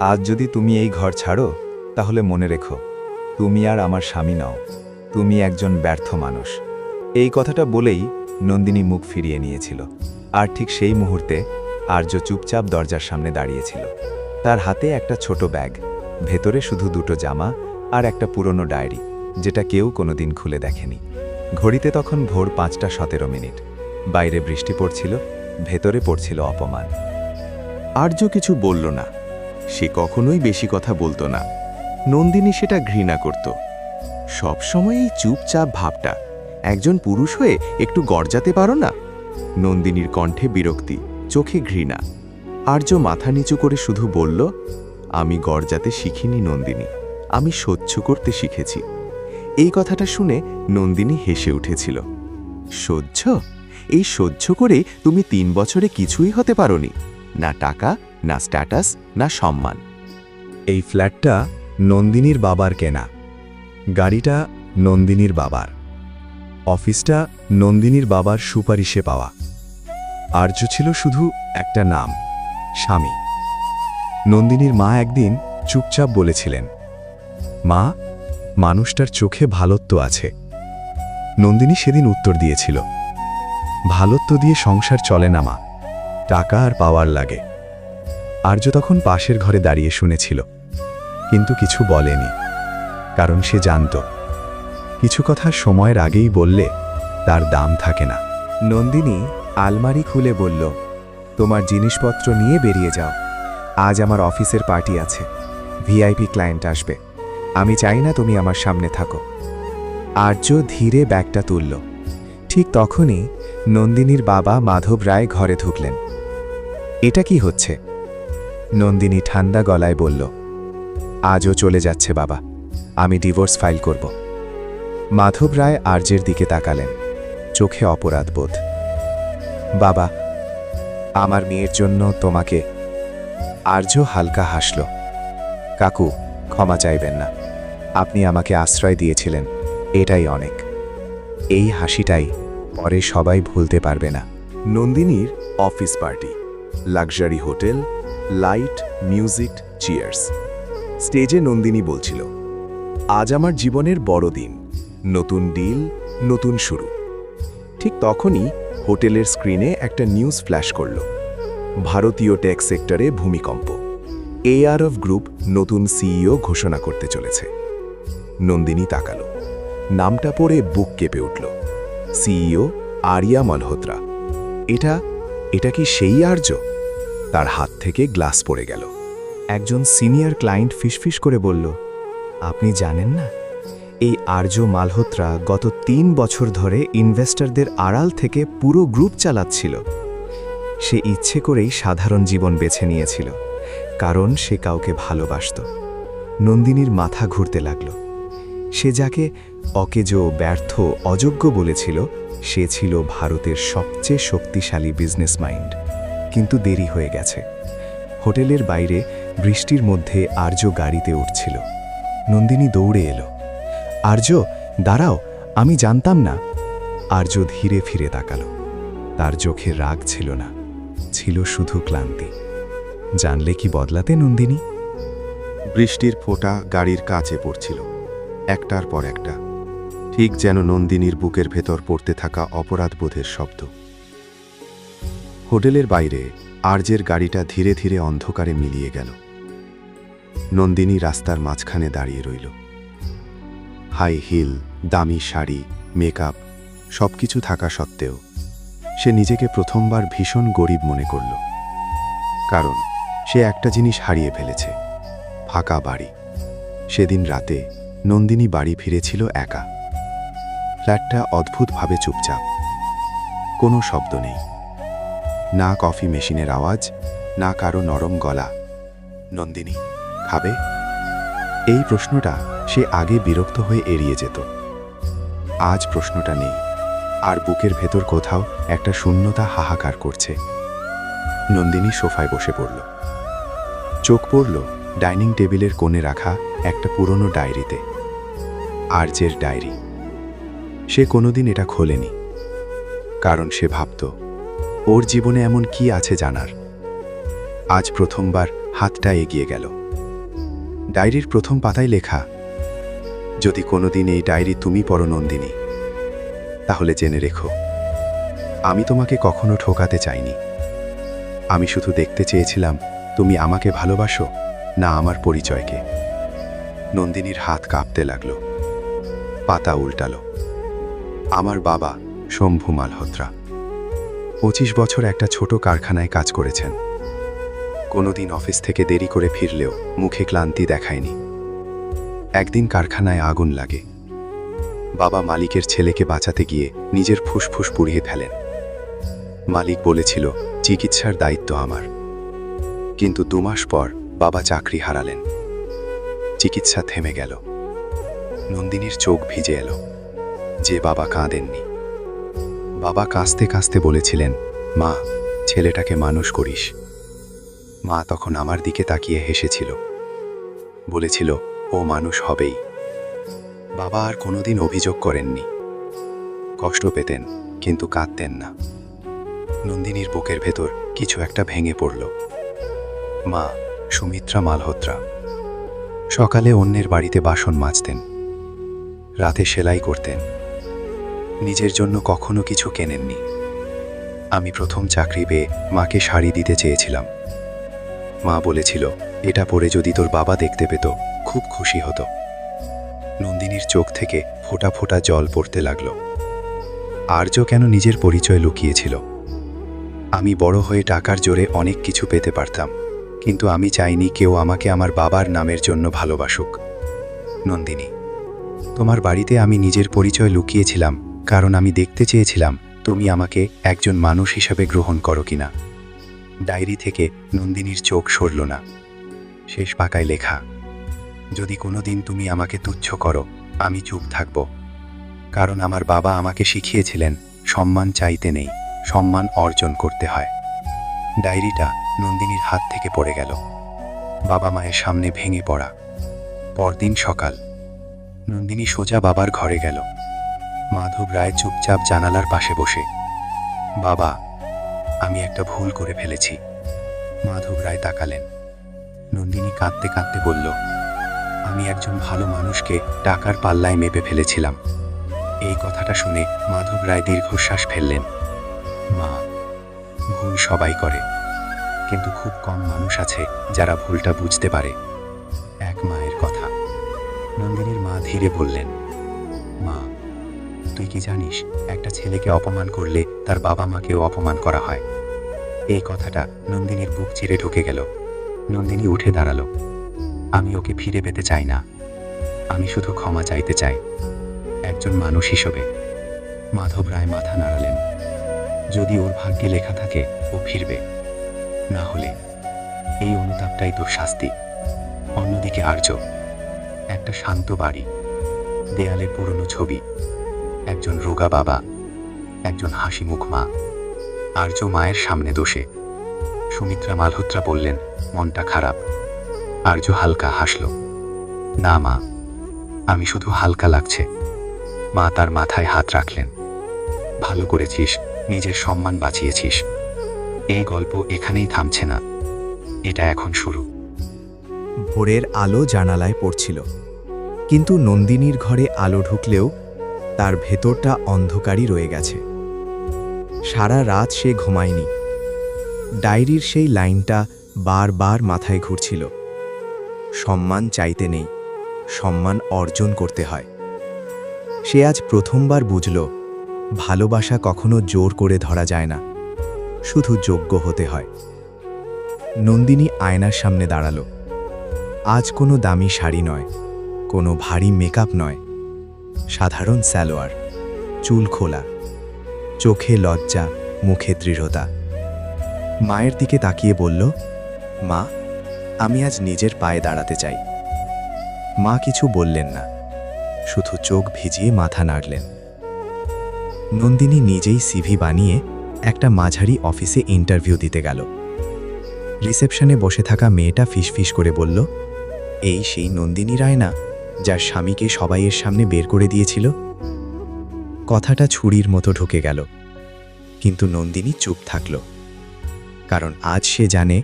আজ যদি তুমি এই ঘর ছাড়ো, তাহলে মনে রেখো, তুমি আর আমার স্বামী নাও, তুমি একজন ব্যর্থ মানুষ। এই কথাটা বলেই নন্দিনী মুখ ফিরিয়ে নিয়েছিল, আর ঠিক সেই মুহূর্তে আর্য চুপচাপ দরজার সামনে দাঁড়িয়েছিল। তার হাতে একটা ছোট ব্যাগ, ভেতরে শুধু দুটো জামা আর একটা পুরনো ডায়েরি, যেটা কেউ কোনোদিন খুলে দেখেনি। ঘড়িতে তখন ভোর পাঁচটা সতেরো মিনিট। বাইরে বৃষ্টি পড়ছিল, ভেতরে পড়ছিল অপমান। আর্য কিছু বলল না। সে কখনোই বেশি কথা বলতো না। নন্দিনী সেটা ঘৃণা করত। সবসময় এই চুপচাপ ভাবটা, একজন পুরুষ হয়ে একটু গর্জাতে পারো না? নন্দিনীর কণ্ঠে বিরক্তি, চোখে ঘৃণা। আর্য মাথা নিচু করে শুধু বলল, আমি গর্জাতে শিখিনি নন্দিনী, আমি সহ্য করতে শিখেছি। এই কথাটা শুনে নন্দিনী হেসে উঠেছিল, সহ্য? এই সহ্য করে তুমি তিন বছরে কিছুই হতে পারোনি। না টাকা না স্ট্যাটাস, না সম্মান। এই ফ্ল্যাটটা নন্দিনীর বাবার কেনা। গাড়িটা নন্দিনীর বাবার। অফিসটা নন্দিনীর বাবার সুপারিশে পাওয়া। আর্য ছিল শুধু একটা নাম, স্বামী। নন্দিনীর মা একদিন চুপচাপ বলেছিলেন, মা, মানুষটার চোখে ভালত্ব আছে। নন্দিনী সেদিন উত্তর দিয়েছিল, ভালত্ব দিয়ে সংসার চলে না মা, টাকা আর পাওয়ার লাগে। আর্য তখন পাশের ঘরে দাঁড়িয়ে শুনেছিল, কিন্তু কিছু বলেনি, কারণ সে জানত, কিছু কথা সময়ের আগেই বললে তার দাম থাকে না। নন্দিনী আলমারি খুলে বলল, তোমার জিনিসপত্র নিয়ে বেরিয়ে যাও, আজ আমার অফিসের পার্টি আছে, ভিআইপি ক্লায়েন্ট আসবে, আমি চাই না তুমি আমার সামনে থাকো। আর্য ধীরে ব্যাগটা তুলল, ঠিক তখনই নন্দিনীর বাবা মাধব রায় ঘরে ঢুকলেন। এটা কি হচ্ছে? নন্দিনী ঠান্ডা গলায় বলল, আজও চলে যাচ্ছে বাবা, আমি ডিভোর্স ফাইল করব। মাধব রায় আর্যের দিকে তাকালেন, চোখে অপরাধ বোধ। বাবা, আমার মেয়ের জন্য তোমাকে আর্য হালকা হাসল, কাকু, ক্ষমা চাইবেন না, আপনি আমাকে আশ্রয় দিয়েছিলেন, এটাই অনেক। এই হাসিটাই পরে সবাই ভুলতে পারবে না। নন্দিনীর office party, luxury hotel light, music, cheers. স্টেজে নন্দিনী বলছিল, আজ আমার জীবনের বড় দিন। নতুন ডিল, নতুন শুরু। ঠিক তখনই হোটেলের স্ক্রিনে একটা নিউজ ফ্ল্যাশ করল, ভারতীয় টেক সেক্টরে ভূমিকম্প। এআর অফ গ্রুপ নতুন সিইও ঘোষণা করতে চলেছে। নন্দিনী তাকালো, নামটা পড়ে বুক কেঁপে উঠল। সিইও আরিয়া মালহোত্রা। এটা এটা কি সেই আর্য? তার হাত থেকে গ্লাস পড়ে গেল। একজন সিনিয়র ক্লায়েন্ট ফিসফিস করে বলল, আপনি জানেন না, এই আর্য মালহোত্রা গত তিন বছর ধরে ইনভেস্টরদের আড়াল থেকে পুরো গ্রুপ চালাচ্ছিল। সে ইচ্ছে করেই সাধারণ জীবন বেছে নিয়েছিল, কারণ সে কাউকে ভালোবাসত। নন্দিনীর মাথা ঘুরতে লাগল। সে যাকে অকেজো, ব্যর্থ, অযোগ্য বলেছিল, সে ছিল ভারতের সবচেয়ে শক্তিশালী বিজনেস মাইন্ড কিন্তু দেরি হয়ে গেছে। হোটেলের বাইরে বৃষ্টির মধ্যে আর্য গাড়িতে উঠছিল। নন্দিনী দৌড়ে এলো। আর্য দাঁড়াও, আমি জানতাম না। আর্য ধীরে ফিরে তাকালো। তার চোখে রাগ ছিল না, ছিল শুধু ক্লান্তি। জানলে কি বদলাতে নন্দিনী? বৃষ্টির ফোঁটা গাড়ির কাছে পড়ছিল, একটার পর একটা। ঠিক যেন নন্দিনীর বুকের ভেতর পড়তে থাকা অপরাধবোধের শব্দ। হোটেলের বাইরে আর্যের গাড়িটা ধীরে ধীরে অন্ধকারে মিলিয়ে গেল। নন্দিনী রাস্তার মাঝখানে দাঁড়িয়ে রইল। হাই হিল, দামি শাড়ি, মেকআপ, সবকিছু থাকা সত্ত্বেও সে নিজেকে প্রথমবার ভীষণ গরিব মনে করল। কারণ সে একটা জিনিস হারিয়ে ফেলেছে, ফাঁকা বাড়ি। সেদিন রাতে নন্দিনী বাড়ি ফিরেছিল একা। ফ্ল্যাটটা অদ্ভুতভাবে চুপচাপ। কোনো শব্দ নেই। না কফি মেশিনের আওয়াজ, না কারও নরম গলা। নন্দিনী, খাবে? এই প্রশ্নটা সে আগে বিরক্ত হয়ে এড়িয়ে যেত। আজ প্রশ্নটা নেই। আর বুকের ভেতর কোথাও একটা শূন্যতা হাহাকার করছে। নন্দিনী সোফায় বসে পড়ল। চোখ পড়ল ডাইনিং টেবিলের কোণে রাখা একটা পুরনো ডায়েরিতে। আর্যের ডায়েরি। সে কোনোদিন এটা খোলেনি। কারণ সে ভাবত ওর জীবনে এমন কি আছে জানার? আজ প্রথমবার হাতটা এগিয়ে গেল। ডায়েরির প্রথম পাতায় লেখা, যদি কোনোদিন এই ডায়েরি তুমি পড়ো নন্দিনী, তাহলে জেনে রেখো, আমি তোমাকে কখনো ঠোকাতে চাইনি। আমি শুধু দেখতে চেয়েছিলাম, তুমি আমাকে ভালোবাসো না আমার পরিচয়কে। নন্দিনীর হাত কাঁপতে লাগল। পাতা উল্টালো। আমার বাবা শম্ভু মালহোত্রা। পঁচিশ বছর একটা ছোট কারখানায় কাজ করেছেন। কোনোদিন অফিস থেকে দেরি করে ফিরলেও মুখে ক্লান্তি দেখায়নি। একদিন কারখানায় আগুন লাগে। বাবা মালিকের ছেলেকে বাঁচাতে গিয়ে নিজের ফুসফুস পুড়িয়ে ফেলেন। মালিক বলেছিল, চিকিৎসার দায়িত্ব আমার। কিন্তু দুমাস পর বাবা চাকরি হারালেন। চিকিৎসা থেমে গেল। নন্দিনীর চোখ ভিজে এলো। যে বাবা কাঁদেননি। বাবা কাঁচতে কাঁচতে বলেছিলেন, মা, ছেলেটাকে মানুষ করিস। মা তখন আমার দিকে তাকিয়ে হেসেছিল। বলেছিল, ও মানুষ হবেই। বাবা আর কোনোদিন অভিযোগ করেননি। কষ্ট পেতেন, কিন্তু কাঁদতেন না। নন্দিনীর বুকের ভেতর কিছু একটা ভেঙে পড়ল। মা, সুমিত্রা মালহোত্রা। সকালে অন্যের বাড়িতে বাসন মাজতেন। রাতে সেলাই করতেন। নিজের জন্য কখনো কিছু কেনেননি। আমি প্রথম চাকরি পেয়ে মাকে শাড়ি দিতে চেয়েছিলাম। মা বলেছিল, এটা পরে যদি তোর বাবা দেখতে পেত, খুব খুশি হতো। নন্দিনীর চোখ থেকে ফোঁটা ফোঁটা জল পড়তে লাগল। আর্য কেন নিজের পরিচয় লুকিয়েছিল? আমি বড় হয়ে টাকার জোরে অনেক কিছু পেতে পারতাম, কিন্তু আমি চাইনি কেউ আমাকে আমার বাবার নামের জন্য ভালোবাসুক। নন্দিনী, তোমার বাড়িতে আমি নিজের পরিচয় লুকিয়েছিলাম কারণ আমি দেখতে চেয়েছিলাম তুমি আমাকে একজন মানুষ হিসাবে গ্রহণ করো কিনা। ডায়েরি থেকে নন্দিনীর চোখ সরল না। শেষ পাকায় লেখা, যদি কোনোদিন তুমি আমাকে তুচ্ছ করো, আমি চুপ থাকব। কারণ আমার বাবা আমাকে শিখিয়েছিলেন, সম্মান চাইতে নেই, সম্মান অর্জন করতে হয়। ডায়েরিটা নন্দিনীর হাত থেকে পড়ে গেল। বাবা মায়ের সামনে ভেঙে পড়া। পরদিন সকাল। নন্দিনী সোজা বাবার ঘরে গেল। মাধব রায় চুপচাপ জানালার পাশে বসে। বাবা, আমি একটা ভুল করে ফেলেছি। মাধব রায় তাকালেন। নন্দিনী কাঁদতে কাঁদতে বলল, আমি একজন ভালো মানুষকে টাকার পাল্লায় মেপে ফেলেছিলাম। এই কথাটা শুনে মাধব রায় দীর্ঘশ্বাস ফেললেন। মা, ভুল সবাই করে, কিন্তু খুব কম মানুষ আছে যারা ভুলটা বুঝতে পারে। এক মায়ের কথা। নন্দিনীর মা ধীরে বললেন, মা তুই কি জানিস, একটা ছেলেকে অপমান করলে তার বাবা মাকেও অপমান করা হয়। এই কথাটা নন্দিনীর বুক চিরে ঢুকে গেল। নন্দিনী উঠে দাঁড়াল। আমি ওকে ফিরে পেতে চাই না। আমি শুধু ক্ষমা চাইতে চাই। একজন মানুষ হিসেবে। মাধব রায় মাথা নাড়ালেন। যদি ওর ভাগ্যে লেখা থাকে, ও ফিরবে। না হলে এই অনুতাপটাই তোর শাস্তি। অন্যদিকে আর্য, একটা শান্ত বাড়ি দেয়ালে পুরনো ছবি। একজন রোগা বাবা, একজন হাসি মুখ মা, আর্য মায়ের সামনে দোষে। সুমিত্রা মালহোত্রা বললেন, মনটা খারাপ। আর্য হালকা হাসল, না মা, আমি শুধু হালকা লাগছে। মা তার মাথায় হাত রাখলেন, ভালো করেছিস, নিজের সম্মান বাঁচিয়েছিস। এই গল্প এখানেই থামছে না, এটা এখন শুরু। ভোরের আলো জানালায় পড়ছিল, কিন্তু নন্দিনীর ঘরে আলো ঢুকলেও তার ভেতরটা অন্ধকারই রয়ে গেছে। সারা রাত সে ঘুমায়নি। ডায়েরির সেই লাইনটা বারবার মাথায় ঘুরছিল। সম্মান চাইতে নেই, সম্মান অর্জন করতে হয়। সে আজ প্রথমবার বুঝল, ভালোবাসা কখনো জোর করে ধরা যায় না, শুধু যোগ্য হতে হয়। নন্দিনী আয়নার সামনে দাঁড়াল। আজ কোনো দামি শাড়ি নয়, কোনো ভারী মেকআপ নয়। সাধারণ স্যালোয়ার চুল খোলা, চোখে লজ্জা, মুখে দৃঢ়তা। মায়ের দিকে তাকিয়ে বলল, মা, আমি আজ নিজের পায়ে দাঁড়াতে চাই। মা কিছু বললেন না, শুধু চোখ ভিজিয়ে মাথা নাড়লেন। নন্দিনী নিজেই সিভি বানিয়ে একটা মাঝারি অফিসে ইন্টারভিউ দিতে গেল। রিসেপশনে বসে থাকা মেয়েটা ফিসফিস করে বলল, এই সেই নন্দিনী রায় না যার স্বামীকে সবাইয়ের সামনে বের করে দিয়েছিল। কথাটা ছুরির মতো ঢুকে গেল, কিন্তু নন্দিনী চুপ থাকল, কারণ আজ সে জানে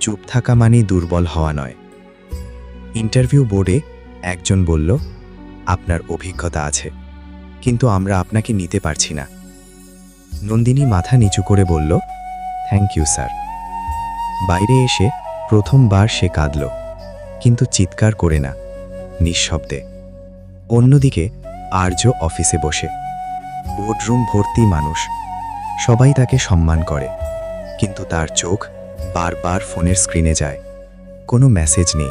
চুপ থাকা মানেই দুর্বল হওয়া নয়। ইন্টারভিউ বোর্ডে একজন বলল, আপনার অভিজ্ঞতা আছে, কিন্তু আমরা আপনাকে নিতে পারছি না। নন্দিনী মাথা নিচু করে বলল থ্যাংক ইউ স্যার বাইরে এসে প্রথমবার সে কাঁদল, কিন্তু চিৎকার করে না। নিঃশব্দে। অন্যদিকে, আর্য অফিসে বসে। বোর্ডরুম ভর্তি মানুষ। সবাই তাকে সম্মান করে। কিন্তু তার চোখ বারবার ফোনের স্ক্রিনে যায়। কোনো মেসেজ নেই।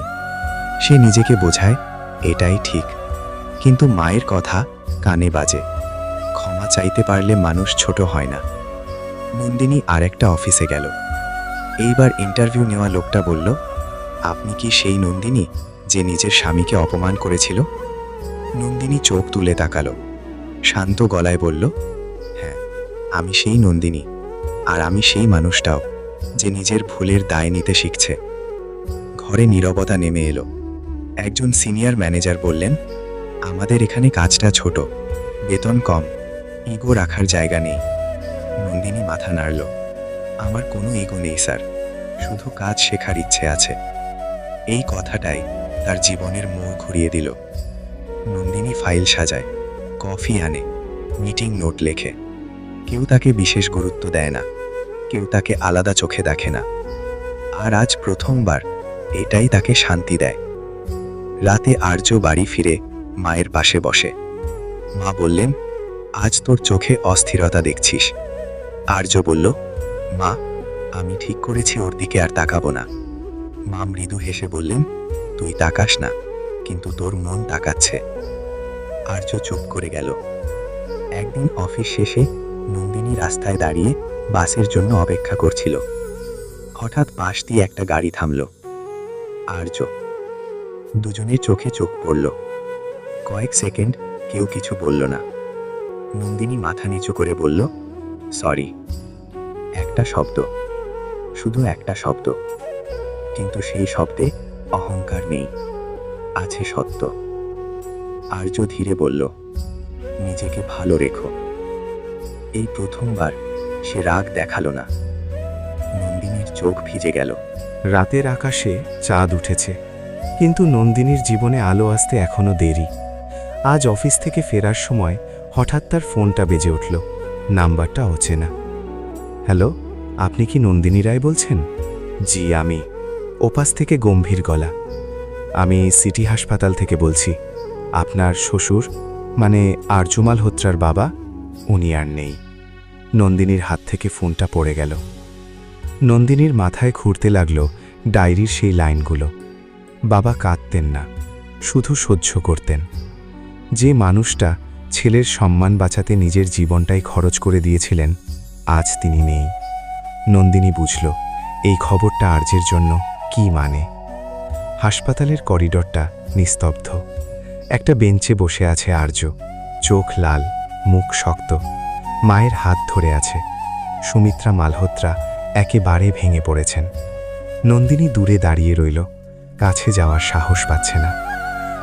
সে নিজেকে বোঝায়, এটাই ঠিক। কিন্তু মায়ের কথা কানে বাজে। ক্ষমা চাইতে পারলে মানুষ ছোট হয় না। নন্দিনী আরেকটা অফিসে গেল। এইবার ইন্টারভিউ নেওয়া লোকটা বলল, আপনি কি সেই নন্দিনী? যে নিজের স্বামীকে অপমান করেছিল। নন্দিনী চোখ তুলে তাকালো। শান্ত গলায় বলল হ্যাঁ আমি সেই নন্দিনী, আর আমি সেই মানুষটাও যে নিজের ভুলের দায় নিতে শিখছে। ঘরে নীরবতা নেমে এলো। একজন সিনিয়র ম্যানেজার বললেন, আমাদের এখানে কাজটা ছোট, বেতন কম, ইগো রাখার জায়গা নেই। নন্দিনী মাথা নাড়ল, আমার কোনো ইগো নেই, স্যার, শুধু কাজ শেখার ইচ্ছে আছে। এই কথাটাই তার জীবনের মোড় ঘুরিয়ে দিল। নন্দিনী ফাইল সাজায়, কফি আনে, মিটিং নোট লেখে। কেউ তাকে বিশেষ গুরুত্ব দেয় না, কেউ তাকে আলাদা চোখে দেখে না। আর আজ প্রথমবার এটাই তাকে শান্তি দেয়। রাতে আর্য বাড়ি ফিরে মায়ের পাশে বসে। মা বললেন, আজ তোর চোখে অস্থিরতা দেখছিস। আর্য বলল, মা, আমি ঠিক করেছি, ওর দিকে আর তাকাবো না। মা মৃদু হেসে বললেন তুই তাকাস না, কিন্তু তোর মন তাকাচ্ছে। আর্য চুপ করে গেল। একদিন অফিস শেষে নন্দিনী রাস্তায় দাঁড়িয়ে বাসের জন্য অপেক্ষা করছিল। হঠাৎ পাশ দিয়ে একটা গাড়ি থামল। আর্য দুজনের চোখে চোখ পড়ল। কয়েক সেকেন্ড কেউ কিছু বলল না। নন্দিনী মাথা নিচু করে বলল, সরি। একটা শব্দ, শুধু একটা শব্দ। কিন্তু সেই শব্দে অহংকার নেই। আছে সত্য। আর্য ধীরে বলল, নিজেকে ভালো রেখো। এই প্রথমবার সে রাগ দেখাল না। নন্দিনীর চোখ ভিজে গেল। রাতের আকাশে চাঁদ উঠেছে। কিন্তু নন্দিনীর জীবনে আলো আসতে এখনও দেরি। আজ অফিস থেকে ফেরার সময় হঠাৎ তার ফোনটা বেজে উঠল। নাম্বারটা অচেনা। হ্যালো, আপনি কি নন্দিনী রায় বলছেন? জি, আমি। ওপাশ থেকে গম্ভীর গলা। আমি সিটি হাসপাতাল থেকে বলছি, আপনার শ্বশুর মানে আরজু মালহোত্রার বাবা, উনি আর নেই। নন্দিনীর হাত থেকে ফোনটা পড়ে গেল। নন্দিনীর মাথায় ঘুরতে লাগল ডায়েরির সেই লাইনগুলো। বাবা কাঁদতেন না, শুধু সহ্য করতেন। যে মানুষটা ছেলের সম্মান বাঁচাতে নিজের জীবনটাই খরচ করে দিয়েছিলেন, আজ তিনি নেই। নন্দিনী বুঝল, এই খবরটা আর্যের জন্য কি মানে? হাসপাতালের করিডরটা নিস্তব্ধ। একটা বেঞ্চে বসে আছে আর্য। চোখ লাল, মুখ শক্ত। মায়ের হাত ধরে আছে। সুমিত্রা মালহোত্রা একেবারে ভেঙে পড়েছেন। নন্দিনী দূরে দাঁড়িয়ে রইল। কাছে যাওয়ার সাহস পাচ্ছে না।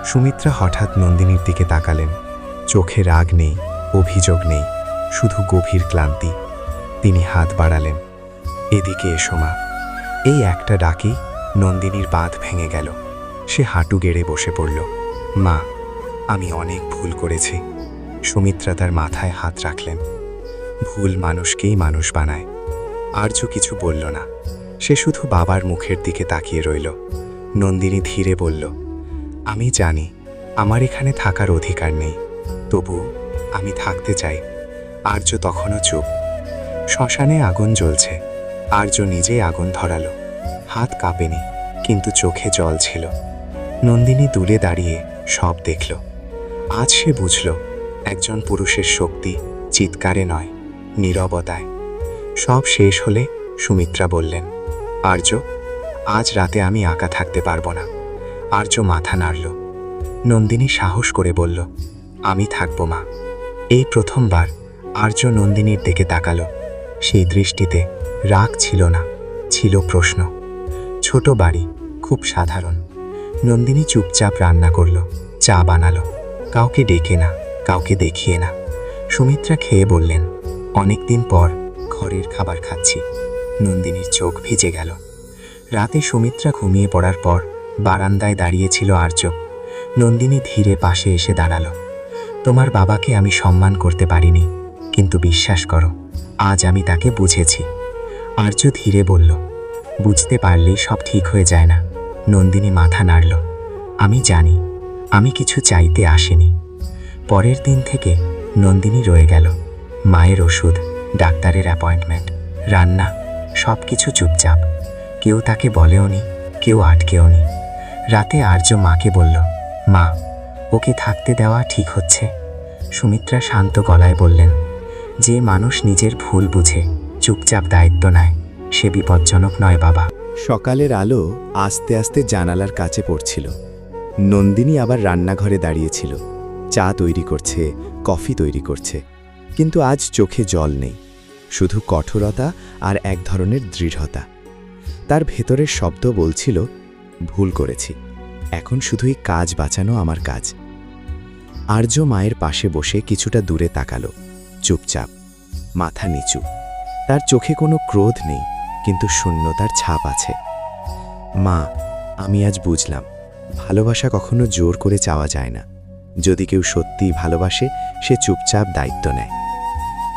সুমিত্রা হঠাৎ নন্দিনীর দিকে তাকালেন। চোখে রাগ নেই, অভিযোগ নেই, শুধু গভীর ক্লান্তি। তিনি হাত বাড়ালেন। এদিকে এসো মা। এই একটা ডাকি নন্দিনীর বাঁধ ভেঙে গেল। সে হাঁটু গেড়ে বসে পড়ল। মা, আমি অনেক ভুল করেছি। সুমিত্রা তার মাথায় হাত রাখলেন। ভুল মানুষকেই মানুষ বানায়। আর্য কিছু বলল না, সে শুধু বাবার মুখের দিকে তাকিয়ে রইল। নন্দিনী ধীরে বলল, আমি জানি, আমার এখানে থাকার অধিকার নেই। তবু আমি থাকতে চাই। আর্য তখনও চুপ। শ্মশানে আগুন জ্বলছে। আর্য নিজেই আগুন ধরালো। হাত কাঁপেনি, কিন্তু চোখে জল ছিল। নন্দিনী দূরে দাঁড়িয়ে সব দেখল। আজ সে বুঝল, একজন পুরুষের শক্তি চিৎকারে নয়, নীরবতায়। সব শেষ হলে সুমিত্রা বললেন, আর্য, আজ রাতে আমি একা থাকতে পারব না। আর্য মাথা নাড়ল। নন্দিনী সাহস করে বলল, আমি থাকব মা। এই প্রথমবার আর্য নন্দিনীর দিকে তাকালো। সেই দৃষ্টিতে রাগ ছিল না, ছিল প্রশ্ন। ছোট বাড়ি, খুব সাধারণ। নন্দিনী চুপচাপ রান্না করল, চা বানালো। কাউকে ডেকে না, কাউকে দেখিয়ে না। সুমিত্রা খেয়ে বললেন, অনেকদিন পর ঘরের খাবার খাচ্ছি। নন্দিনীর চোখ ভিজে গেল। রাতে সুমিত্রা ঘুমিয়ে পড়ার পর বারান্দায় দাঁড়িয়েছিল আর্য। নন্দিনী ধীরে পাশে এসে দাঁড়াল। তোমার বাবাকে আমি সম্মান করতে পারিনি, কিন্তু বিশ্বাস করো, আজ আমি তাকে বুঝেছি। আর্য ধীরে বলল বুঝতে পারলেই সব ঠিক হয়ে যায় না। নন্দিনী মাথা নাড়ল। আমি জানি, আমি কিছু চাইতে আসিনি। পরের দিন থেকে নন্দিনী রয়ে গেল। মায়ের ওষুধ, ডাক্তারের অ্যাপয়েন্টমেন্ট, রান্না সব কিছু চুপচাপ। কেউ তাকে বলেওনি কেউ আটকেও নি। রাতে আর্য মাকে বলল, মা, ওকে থাকতে দেওয়া ঠিক হচ্ছে। সুমিত্রা শান্ত গলায় বললেন, যে মানুষ নিজের ভুল বুঝে, চুপচাপ দায়িত্ব নেয় সে বিপজ্জনক নয়, বাবা। সকালের আলো আস্তে আস্তে জানালার কাছে পড়ছিল। নন্দিনী আবার রান্নাঘরে দাঁড়িয়েছিল। চা তৈরি করছে, কফি তৈরি করছে। কিন্তু আজ চোখে জল নেই। শুধু কঠোরতা আর এক ধরনের দৃঢ়তা। তার ভেতরের শব্দ বলছিল, ভুল করেছি। এখন শুধুই কাজ বাঁচানো আমার কাজ। আর্য মায়ের পাশে বসে কিছুটা দূরে তাকালো, চুপচাপ, মাথা নিচু। তার চোখে কোনো ক্রোধ নেই। কিন্তু শূন্যতার ছাপ আছে। মা, আমি আজ বুঝলাম, ভালোবাসা কখনো জোর করে চাওয়া যায় না। যদি কেউ সত্যিই ভালোবাসে, সে চুপচাপ দায়িত্ব নেয়।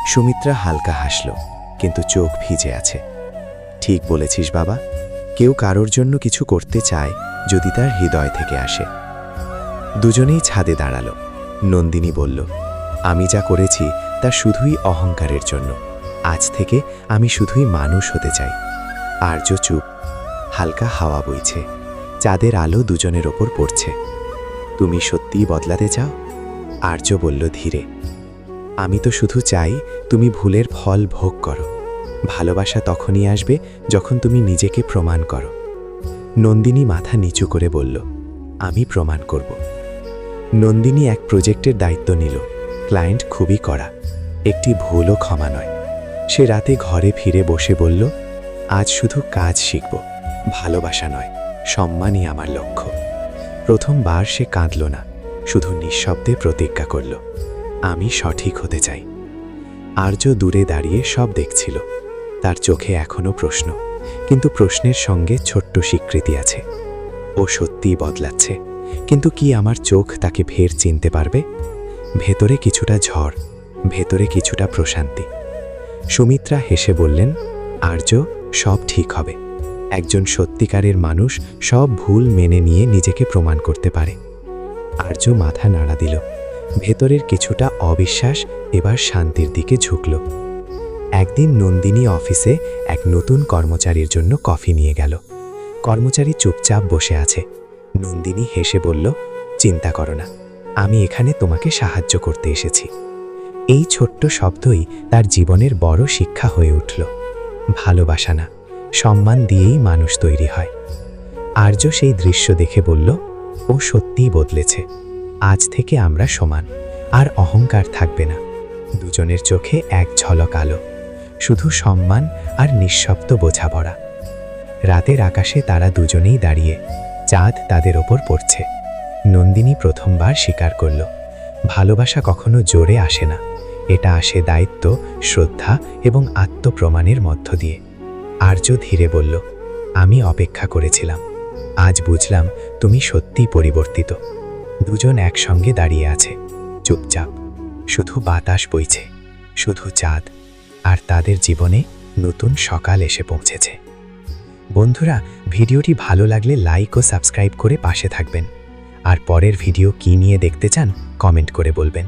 সুমিত্রা হালকা হাসল, কিন্তু চোখ ভিজে আছে। ঠিক বলেছিস বাবা, কেউ কারোর জন্য কিছু করতে চায় যদি তার হৃদয় থেকে আসে। দুজনেই ছাদে দাঁড়াল। নন্দিনী বলল, আমি যা করেছি, তা শুধুই অহংকারের জন্য। আজ থেকে আমি শুধুই মানুষ হতে চাই। আর্য চুপ, হালকা হাওয়া বইছে, চাঁদের আলো দুজনের ওপর পড়ছে। তুমি সত্যিই বদলাতে চাও? আর্য বলল ধীরে, আমি তো শুধু চাই তুমি ভুলের ফল ভোগ করো। ভালোবাসা তখনই আসবে যখন তুমি নিজেকে প্রমাণ করো। নন্দিনী মাথা নিচু করে বলল, আমি প্রমাণ করব। নন্দিনী এক প্রজেক্টের দায়িত্ব নিল, ক্লায়েন্ট খুবই কড়া, একটি ভুলও ক্ষমা নয়। সে রাতে ঘরে ফিরে বসে বলল, আজ শুধু কাজ শিখব, ভালোবাসা নয়, সম্মানই আমার লক্ষ্য। প্রথমবার সে কাঁদল না, শুধু নিঃশব্দে প্রতিজ্ঞা করল, আমি সঠিক হতে চাই। আর্য দূরে দাঁড়িয়ে সব দেখছিল, তার চোখে এখনও প্রশ্ন, কিন্তু প্রশ্নের সঙ্গে ছোট্ট স্বীকৃতি আছে। ও সত্যিই বদলাচ্ছে, কিন্তু কি আমার চোখ তাকে ফের চিনতে পারবে? ভেতরে কিছুটা ঝড়, ভেতরে কিছুটা প্রশান্তি সুমিত্রা হেসে বললেন, আর্য, সব ঠিক হবে। একজন সত্যিকারের মানুষ সব ভুল মেনে নিয়ে নিজেকে প্রমাণ করতে পারে। আর্য মাথা নাড়া দিল। ভেতরের কিছুটা অবিশ্বাস এবার শান্তির দিকে ঝুঁকল। একদিন নন্দিনী অফিসে এক নতুন কর্মচারীর জন্য কফি নিয়ে গেল। কর্মচারী চুপচাপ বসে আছে। নন্দিনী হেসে বলল, চিন্তা করো না, আমি এখানে তোমাকে সাহায্য করতে এসেছি। এই ছোট্ট শব্দই তার জীবনের বড় শিক্ষা হয়ে উঠল। ভালোবাসা না, সম্মান দিয়েই মানুষ তৈরি হয়। আর্য সেই দৃশ্য দেখে বলল, ও সত্যিই বদলেছে। আজ থেকে আমরা সমান, আর অহংকার থাকবে না। দুজনের চোখে এক ঝলক আলো। শুধু সম্মান আর নিঃশব্দ বোঝাপড়া। রাতের আকাশে তারা দুজনেই দাঁড়িয়ে, চাঁদ তাদের ওপর পড়ছে। নন্দিনী প্রথমবার স্বীকার করল, ভালোবাসা কখনো জোরে আসে না। এটা আসে দায়িত্ব, শ্রদ্ধা এবং আত্মপ্রমাণের মধ্য দিয়ে। আর্য ধীরে বলল, আমি অপেক্ষা করেছিলাম। আজ বুঝলাম তুমি সত্যিই পরিবর্তিত। দুজন একসঙ্গে দাঁড়িয়ে আছে। চুপচাপ। শুধু বাতাস বইছে, শুধু চাঁদ আর তাদের জীবনে নতুন সকাল এসে পৌঁছেছে। বন্ধুরা, ভিডিওটি ভালো লাগলে লাইক ও সাবস্ক্রাইব করে পাশে থাকবেন। আর পরের ভিডিও কী নিয়ে দেখতে চান কমেন্ট করে বলবেন।